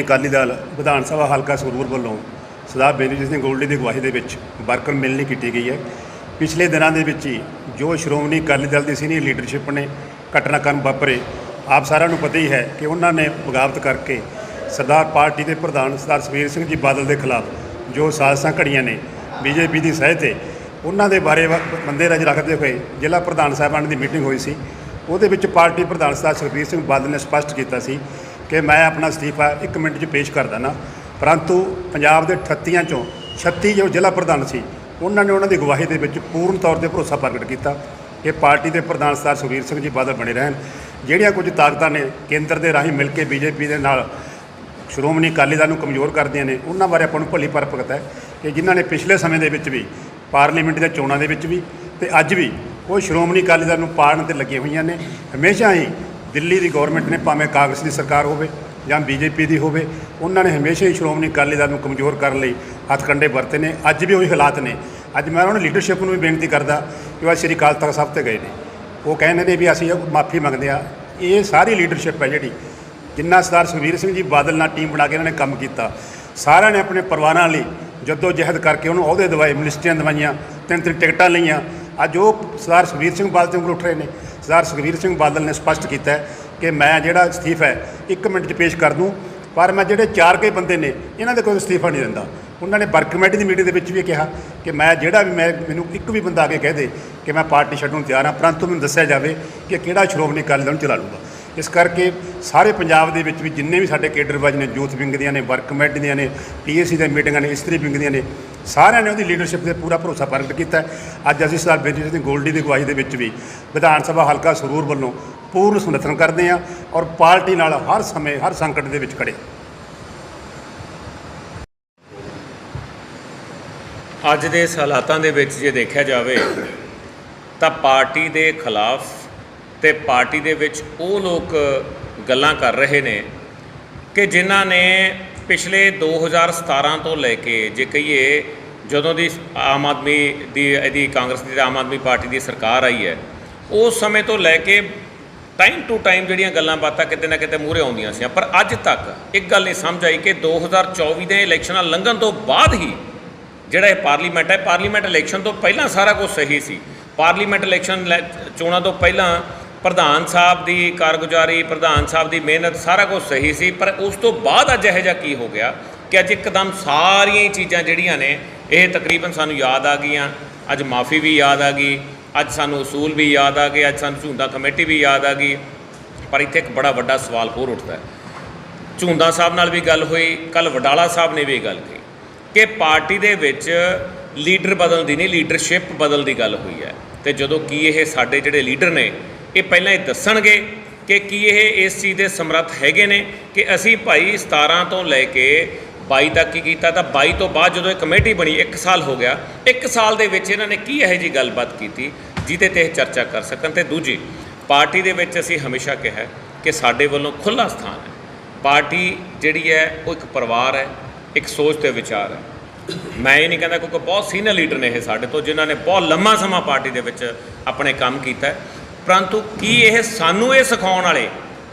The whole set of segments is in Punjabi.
ਸ਼੍ਰੋਮਣੀ ਅਕਾਲੀ ਦਲ ਵਿਧਾਨ ਸਭਾ ਹਲਕਾ ਸਰੂਰ ਵੱਲੋਂ ਸਰਦਾਰ ਬੇਨਜੀ ਸਿੰਘ ਗੋਲਡੀ ਦੀ ਅਗਵਾਈ ਦੇ ਵਿੱਚ ਵਰਕਰ ਮਿਲਣੀ ਕੀਤੀ ਗਈ ਹੈ, ਪਿਛਲੇ ਦਿਨਾਂ ਦੇ ਵਿੱਚ ਹੀ ਜੋ ਸ਼੍ਰੋਮਣੀ ਅਕਾਲੀ ਦਲ ਦੀ ਸੀਨੀਅਰ ਲੀਡਰਸ਼ਿਪ ਨੇ ਘਟਨਾਕ੍ਰਮ ਵਾਪਰੇ, ਆਪ ਸਾਰਿਆਂ ਨੂੰ ਪਤਾ ਹੀ ਹੈ ਕਿ ਉਹਨਾਂ ਨੇ ਬਗਾਵਤ ਕਰਕੇ ਸਰਦਾਰ ਪਾਰਟੀ ਦੇ ਪ੍ਰਧਾਨ ਸਰਦਾਰ ਸੁਖਬੀਰ ਸਿੰਘ ਜੀ ਬਾਦਲ ਦੇ ਖਿਲਾਫ ਜੋ ਸਾਜ਼ਿਸ਼ਾਂ ਘੜੀਆਂ ਨੇ ਬੀਜੇਪੀ ਦੀ ਸਹਿ ਤੇ, ਉਹਨਾਂ ਦੇ ਬਾਰੇ ਵ- ਬੰਦੇ ਰਜ ਰੱਖਦੇ ਹੋਏ ਜ਼ਿਲ੍ਹਾ ਪ੍ਰਧਾਨ ਸਾਹਿਬਾਨ ਦੀ ਮੀਟਿੰਗ ਹੋਈ ਸੀ। ਉਹਦੇ ਵਿੱਚ ਪਾਰਟੀ ਪ੍ਰਧਾਨ ਸਰਦਾਰ ਸੁਖਬੀਰ ਸਿੰਘ ਬਾਦਲ ਨੇ ਸਪਸ਼ਟ ਕੀਤਾ ਸੀ ਕਿ ਮੈਂ ਆਪਣਾ ਅਸਤੀਫਾ 1 ਮਿੰਟ 'ਚ ਪੇਸ਼ ਕਰ ਦਿੰਦਾ। ਪਰੰਤੂ ਪੰਜਾਬ ਦੇ 38 ਚੋਂ 36 ਜੋ ਜ਼ਿਲ੍ਹਾ ਪ੍ਰਧਾਨ ਸੀ, ਉਹਨਾਂ ਨੇ ਉਹਨਾਂ ਦੀ ਗਵਾਹੀ ਦੇ ਵਿੱਚ ਪੂਰਨ ਤੌਰ ਤੇ ਭਰੋਸਾ ਪ੍ਰਗਟ ਕੀਤਾ। ਕਿ ਪਾਰਟੀ ਦੇ ਪ੍ਰਧਾਨ ਸਰਦਾਰ ਸੁਖਬੀਰ ਸਿੰਘ ਜੀ ਬਾਦਲ ਬਣੇ ਰਹਿਣ। ਜਿਹੜੀਆਂ ਕੁਝ ਤਾਕਤਾਂ ਨੇ ਕੇਂਦਰ ਦੇ ਰਾਹੀਂ ਮਿਲ ਕੇ ਬੀਜੇਪੀ ਦੇ ਨਾਲ ਸ਼੍ਰੋਮਣੀ ਅਕਾਲੀ ਦਲ ਨੂੰ ਕਮਜ਼ੋਰ ਕਰਦੀਆਂ ਨੇ, ਉਹਨਾਂ ਬਾਰੇ ਆਪਾਂ ਨੂੰ ਭਲੀ ਪਰਪਕਤ ਹੈ ਕਿ ਜਿਨ੍ਹਾਂ ਨੇ ਪਿਛਲੇ ਸਮੇਂ ਦੇ ਵਿੱਚ ਵੀ, ਪਾਰਲੀਮੈਂਟ ਦੀਆਂ ਚੋਣਾਂ ਦੇ ਵਿੱਚ ਵੀ ਤੇ ਅੱਜ ਵੀ ਉਹ ਸ਼੍ਰੋਮਣੀ ਅਕਾਲੀ ਦਲ ਨੂੰ ਪਾੜਨ ਤੇ ਲੱਗੀਆਂ ਹੋਈਆਂ ਨੇ। ਹਮੇਸ਼ਾ ਹੀ ਦਿੱਲੀ ਦੀ ਗਵਰਨਮੈਂਟ ਨੇ ਭਾਵੇਂ ਕਾਂਗਰਸ ਦੀ ਸਰਕਾਰ ਹੋਵੇ ਜਾਂ ਬੀਜੇਪੀ ਦੀ ਹੋਵੇ, ਉਹਨਾਂ ਨੇ ਹਮੇਸ਼ਾ ਹੀ ਸ਼੍ਰੋਮਣੀ ਅਕਾਲੀ ਦਲ ਨੂੰ ਕਮਜ਼ੋਰ ਕਰਨ ਲਈ ਹੱਥਕੰਡੇ ਵਰਤੇ ਨੇ। ਅੱਜ ਵੀ ਉਹੀ ਹਾਲਾਤ ਨੇ। ਅੱਜ ਮੈਂ ਉਹਨਾਂ ਨੂੰ ਲੀਡਰਸ਼ਿਪ ਨੂੰ ਵੀ ਬੇਨਤੀ ਕਰਦਾ ਕਿ ਉਹ ਸ੍ਰੀ ਅਕਾਲ ਤਖਤ ਸਾਹਿਬ ਤੇ ਗਏ ਨੇ। ਉਹ ਕਹਿੰਦੇ ਨੇ ਵੀ ਅਸੀਂ ਮਾਫੀ ਮੰਗਦੇ ਆ ਇਹ ਸਾਰੀ ਲੀਡਰਸ਼ਿਪ ਹੈ ਜਿਹੜੀ, ਜਿੰਨਾ ਸਰਦਾਰ ਸੁਖਬੀਰ ਸਿੰਘ ਜੀ ਬਾਦਲ ਨਾਲ ਟੀਮ ਬਣਾ ਕੇ ਇਹਨਾਂ ਨੇ ਕੰਮ ਕੀਤਾ। ਸਾਰਿਆਂ ਨੇ ਆਪਣੇ ਪਰਿਵਾਰਾਂ ਲਈ ਜੱਦੋ ਜਹਿਦ ਕਰਕੇ ਉਹਨੂੰ ਅਹੁਦੇ ਦਵਾਏ, ਮਿਨਿਸਟਰੀਆਂ ਦਵਾਈਆਂ ਤਿੰਨ ਤਿੰਨ ਟਿਕਟਾਂ ਲਈਆਂ। ਅੱਜ ਉਹ ਸਰਦਾਰ ਸੁਖਬੀਰ ਸਿੰਘ ਬਾਦਲ ਤੋਂ ਉੱਠ ਰਹੇ ਨੇ। ਸਰਦਾਰ ਸੁਖਬੀਰ ਸਿੰਘ ਬਾਦਲ ਨੇ ਸਪਸ਼ਟ ਕੀਤਾ ਹੈ ਕਿ ਮੈਂ ਜਿਹੜਾ ਅਸਤੀਫਾ ਹੈ, ਇੱਕ ਮਿੰਟ 'ਚ ਪੇਸ਼ ਕਰ ਦੂੰ, ਪਰ ਮੈਂ ਜਿਹੜੇ ਚਾਰ ਕਈ ਬੰਦੇ ਨੇ, ਇਹਨਾਂ ਦੇ ਕੋਈ ਅਸਤੀਫਾ ਨਹੀਂ ਦਿੰਦਾ। ਉਹਨਾਂ ਨੇ ਵਰਕ ਕਮੇਟੀ ਦੀ ਮੀਟਿੰਗ ਦੇ ਵਿੱਚ ਵੀ ਕਿਹਾ ਕਿ ਮੈਂ ਜਿਹੜਾ ਵੀ ਮੈਂ, ਮੈਨੂੰ ਇੱਕ ਵੀ ਬੰਦਾ ਆ ਕੇ ਕਹਿ ਦੇ ਕਿ ਮੈਂ ਪਾਰਟੀ ਛੱਡਣ ਨੂੰ ਤਿਆਰ ਹਾਂ, ਪਰੰਤੂ ਮੈਨੂੰ ਦੱਸਿਆ ਜਾਵੇ ਕਿ ਕਿਹੜਾ ਸ਼੍ਰੋਮਣੀ ਅਕਾਲੀ ਦਲ ਨੂੰ ਚਲਾ ਲੂਗਾ। ਇਸ ਕਰਕੇ ਸਾਰੇ ਪੰਜਾਬ ਦੇ ਵਿੱਚ ਵੀ ਜਿੰਨੇ ਵੀ ਸਾਡੇ ਕੇਡਰਬਾਜ ਨੇ ਯੂਥ ਵਿੰਗ ਦੀਆਂ ਨੇ ਵਰਕ ਕਮੇਟੀ ਦੀਆਂ ਨੇ ਪੀਐਸਸੀ ਦੀਆਂ ਮੀਟਿੰਗਾਂ ਨੇ, ਇਸਤਰੀ ਵਿੰਗ ਦੀਆਂ ਨੇ ਸਾਰਿਆਂ ਨੇ ਉਹਦੀ ਲੀਡਰਸ਼ਿਪ ਤੇ ਪੂਰਾ ਭਰੋਸਾ ਪ੍ਰਗਟ ਕੀਤਾ ਅੱਜ ਅਸੀਂ ਸਰਦਾਰ ਬੇਦੀ ਸਿੰਘ ਗੋਲਡੀ ਦੀ ਅਗਵਾਈ ਦੇ ਵਿੱਚ ਵੀ ਵਿਧਾਨ ਸਭਾ ਹਲਕਾ ਸਰੂਰ ਵੱਲੋਂ ਪੂਰਨ ਸਮਰਥਨ ਕਰਦੇ ਹਾਂ ਔਰ ਪਾਰਟੀ ਨਾਲ ਹਰ ਸਮੇਂ, ਹਰ ਸੰਕਟ ਦੇ ਵਿੱਚ ਖੜੇ ਅੱਜ ਦੇ ਹਾਲਾਤਾਂ ਦੇ ਵਿੱਚ ਜੇ ਦੇਖਿਆ ਜਾਵੇ ਤਾਂ ਪਾਰਟੀ ਦੇ ਖਿਲਾਫ ਤੇ ਪਾਰਟੀ ਦੇ ਵਿੱਚ ਉਹ ਲੋਕ ਗੱਲਾਂ ਕਰ ਰਹੇ ਨੇ ਕਿ ਜਿਨ੍ਹਾਂ ਨੇ ਪਿਛਲੇ 2017 ਤੋਂ ਲੈ ਕੇ ਜੇ ਕਹੀਏ ਜਦੋਂ ਦੀ ਆਮ ਆਦਮੀ ਦੀ, ਇਹਦੀ ਕਾਂਗਰਸ ਦੀ ਆਮ ਆਦਮੀ ਪਾਰਟੀ ਦੀ ਸਰਕਾਰ ਆਈ ਹੈ, ਉਸ ਸਮੇਂ ਤੋਂ ਲੈ ਕੇ ਟਾਈਮ ਟੂ ਟਾਈਮ ਜਿਹੜੀਆਂ ਗੱਲਾਂ ਬਾਤਾਂ ਕਿਤੇ ਨਾ ਕਿਤੇ ਮੂਹਰੇ ਆਉਂਦੀਆਂ ਸੀ ਪਰ ਅੱਜ ਤੱਕ ਇੱਕ ਗੱਲ ਨਹੀਂ ਸਮਝ ਆਈ ਕਿ 2024 ਦੇ ਇਲੈਕਸ਼ਨਾਂ ਲੰਘਣ ਤੋਂ ਬਾਅਦ ਹੀ ਜਿਹੜਾ ਇਹ ਪਾਰਲੀਮੈਂਟ ਹੈ, ਪਾਰਲੀਮੈਂਟ ਇਲੈਕਸ਼ਨ ਤੋਂ ਪਹਿਲਾਂ ਸਾਰਾ ਕੁਝ ਸਹੀ ਸੀ। ਪਾਰਲੀਮੈਂਟ ਇਲੈਕਸ਼ਨ ਲੈ- ਚੋਣਾਂ ਤੋਂ ਪਹਿਲਾਂ ਪ੍ਰਧਾਨ ਸਾਹਿਬ ਦੀ ਕਾਰਗੁਜ਼ਾਰੀ, ਪ੍ਰਧਾਨ ਸਾਹਿਬ ਦੀ ਮਿਹਨਤ, ਸਾਰਾ ਕੁਝ ਸਹੀ ਸੀ, ਪਰ ਉਸ ਤੋਂ ਬਾਅਦ ਅੱਜ ਇਹੋ ਜਿਹਾ ਕੀ ਹੋ ਗਿਆ ਕਿ ਅੱਜ ਇੱਕਦਮ ਸਾਰੀਆਂ ਹੀ ਚੀਜ਼ਾਂ ਜਿਹੜੀਆਂ ਨੇ, ਇਹ ਤਕਰੀਬਨ ਸਾਨੂੰ ਯਾਦ ਆ ਗਈਆਂ। ਅੱਜ ਮਾਫੀ ਵੀ ਯਾਦ ਆ ਗਈ, ਅੱਜ ਸਾਨੂੰ ਅਸੂਲ ਵੀ ਯਾਦ ਆ ਗਏ, ਅੱਜ ਸਾਨੂੰ ਝੁੰਦਾ ਕਮੇਟੀ ਵੀ ਯਾਦ ਆ ਗਈ। ਪਰ ਇੱਥੇ ਇੱਕ ਬੜਾ ਵੱਡਾ ਸਵਾਲ ਹੋਰ ਉੱਠਦਾ ਹੈ। ਝੁੰਦਾ ਸਾਹਿਬ ਨਾਲ ਵੀ ਗੱਲ ਹੋਈ ਕੱਲ ਵਡਾਲਾ ਸਾਹਿਬ ਨੇ ਵੀ ਇਹ ਗੱਲ ਕਹੀ ਕਿ ਪਾਰਟੀ ਦੇ ਵਿੱਚ ਲੀਡਰ ਬਦਲਦੀ ਨਹੀਂ, ਲੀਡਰਸ਼ਿਪ ਬਦਲ ਦੀ ਗੱਲ ਹੋਈ ਹੈ। ਤੇ ਜਦੋਂ ਕੀ ਇਹ ਸਾਡੇ ਜਿਹੜੇ ਲੀਡਰ ਨੇ ਇਹ ਪਹਿਲਾਂ ਇਹ ਦੱਸਣਗੇ ਕਿ ਕੀ ਇਹ ਇਸ ਚੀਜ਼ ਦੇ ਸਮਰੱਥ ਹੈਗੇ ਨੇ ਕਿ ਅਸੀਂ ਭਾਈ 17 ਤੋਂ ਲੈ ਕੇ 22 ਤੱਕ ਕੀ ਕੀਤਾ ਤਾਂ 22 ਤੋਂ ਬਾਅਦ ਜਦੋਂ ਇਹ ਕਮੇਟੀ ਬਣੀ 1 ਸਾਲ ਹੋ ਗਿਆ 1 ਸਾਲ ਦੇ ਵਿੱਚ ਇਹਨਾਂ ਨੇ ਕੀ ਇਹੋ ਜੀ ਗੱਲਬਾਤ ਕੀਤੀ ਜਿਹਦੇ ਤੇ ਇਹ ਚਰਚਾ ਕਰ ਸਕਣ? ਤੇ ਦੂਜੀ, ਪਾਰਟੀ ਦੇ ਵਿੱਚ ਅਸੀਂ ਹਮੇਸ਼ਾ ਕਿਹਾ ਕਿ ਸਾਡੇ ਵੱਲੋਂ ਖੁੱਲਾ ਸਥਾਨ ਹੈ। ਪਾਰਟੀ ਜਿਹੜੀ ਹੈ ਉਹ ਇੱਕ ਪਰਿਵਾਰ ਹੈ, ਇੱਕ ਸੋਚ ਤੇ ਵਿਚਾਰ ਹੈ। ਮੈਂ ਇਹ ਨਹੀਂ ਕਹਿੰਦਾ ਕਿਉਂਕਿ ਬਹੁਤ ਸੀਨੀਅਰ ਲੀਡਰ ਨੇ ਇਹ ਸਾਡੇ ਤੋਂ, ਜਿਨ੍ਹਾਂ ਨੇ ਬਹੁਤ ਲੰਮਾ ਸਮਾਂ ਪਾਰਟੀ ਦੇ ਵਿੱਚ ਆਪਣੇ ਕੰਮ ਕੀਤਾ ਪਰੰਤੂ ਕੀ ਇਹ ਸਾਨੂੰ ਇਹ ਸਿਖਾਉਣ ਵਾਲੇ,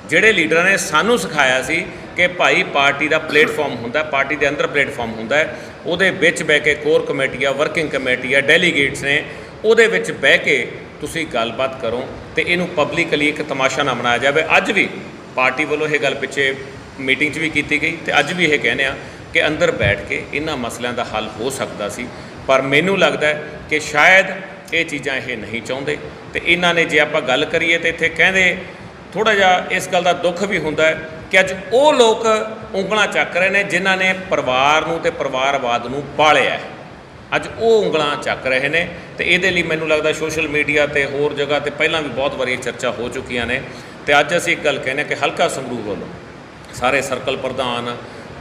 ਜਿਹੜੇ ਲੀਡਰਾਂ ਨੇ ਸਾਨੂੰ ਸਿਖਾਇਆ ਸੀ ਕਿ ਭਾਈ ਪਾਰਟੀ ਦਾ ਪਲੇਟਫਾਰਮ ਹੁੰਦਾ, ਪਾਰਟੀ ਦੇ ਅੰਦਰ ਪਲੇਟਫਾਰਮ ਹੁੰਦਾ ਉਹਦੇ ਵਿੱਚ ਬਹਿ ਕੇ ਕੋਰ ਕਮੇਟੀ ਆ ਵਰਕਿੰਗ ਕਮੇਟੀ ਆ ਡੈਲੀਗੇਟਸ ਨੇ, ਉਹਦੇ ਵਿੱਚ ਬਹਿ ਕੇ ਤੁਸੀਂ ਗੱਲਬਾਤ ਕਰੋ ਤੇ ਇਹਨੂੰ ਪਬਲਿਕਲੀ ਇੱਕ ਤਮਾਸ਼ਾ ਨਾ ਬਣਾਇਆ ਜਾਵੇ। ਅੱਜ ਵੀ ਪਾਰਟੀ ਵੱਲੋਂ ਇਹ ਗੱਲ ਪਿੱਛੇ ਮੀਟਿੰਗ 'ਚ ਵੀ ਕੀਤੀ ਗਈ ਤੇ ਅੱਜ ਵੀ ਇਹ ਕਹਿੰਦੇ ਆ ਕਿ ਅੰਦਰ ਬੈਠ ਕੇ ਇਹਨਾਂ ਮਸਲਿਆਂ ਦਾ ਹੱਲ ਹੋ ਸਕਦਾ ਸੀ। ਪਰ ਮੈਨੂੰ ਲੱਗਦਾ ਕਿ ਸ਼ਾਇਦ ਇਹ ਚੀਜ਼ਾਂ ਇਹ ਨਹੀਂ ਚਾਹੁੰਦੇ। ਤੇ ਇਹਨਾਂ ਨੇ ਜੇ ਆਪਾਂ ਗੱਲ ਕਰੀਏ ਤੇ ਇੱਥੇ ਕਹਿੰਦੇ ਥੋੜਾ ਜਿਹਾ ਇਸ ਗੱਲ ਦਾ ਦੁੱਖ ਵੀ ਹੁੰਦਾ ਹੈ ਕਿ ਅੱਜ ਉਹ ਲੋਕ ਉਂਗਲਾਂ ਚੱਕ ਰਹੇ ਨੇ ਜਿਨ੍ਹਾਂ ਨੇ ਪਰਿਵਾਰ ਨੂੰ ਤੇ ਪਰਿਵਾਰਵਾਦ ਨੂੰ ਪਾਲਿਆ ਹੈ। ਅੱਜ ਉਹ ਉਂਗਲਾਂ ਚੱਕ ਰਹੇ ਨੇ ਤੇ ਇਹਦੇ ਲਈ ਮੈਨੂੰ ਲੱਗਦਾ ਸੋਸ਼ਲ ਮੀਡੀਆ ਤੇ ਹੋਰ ਜਗ੍ਹਾ ਤੇ ਪਹਿਲਾਂ ਵੀ ਬਹੁਤ ਵਾਰੀ ਚਰਚਾ ਹੋ ਚੁੱਕੀਆਂ ਨੇ ਤੇ ਅੱਜ ਅਸੀਂ ਇੱਕ ਗੱਲ ਕਹਿੰਦੇ ਕਿ ਹਲਕਾ ਸੰਗਰੂਰ ਵੱਲੋਂ ਸਾਰੇ ਸਰਕਲ ਪ੍ਰਧਾਨ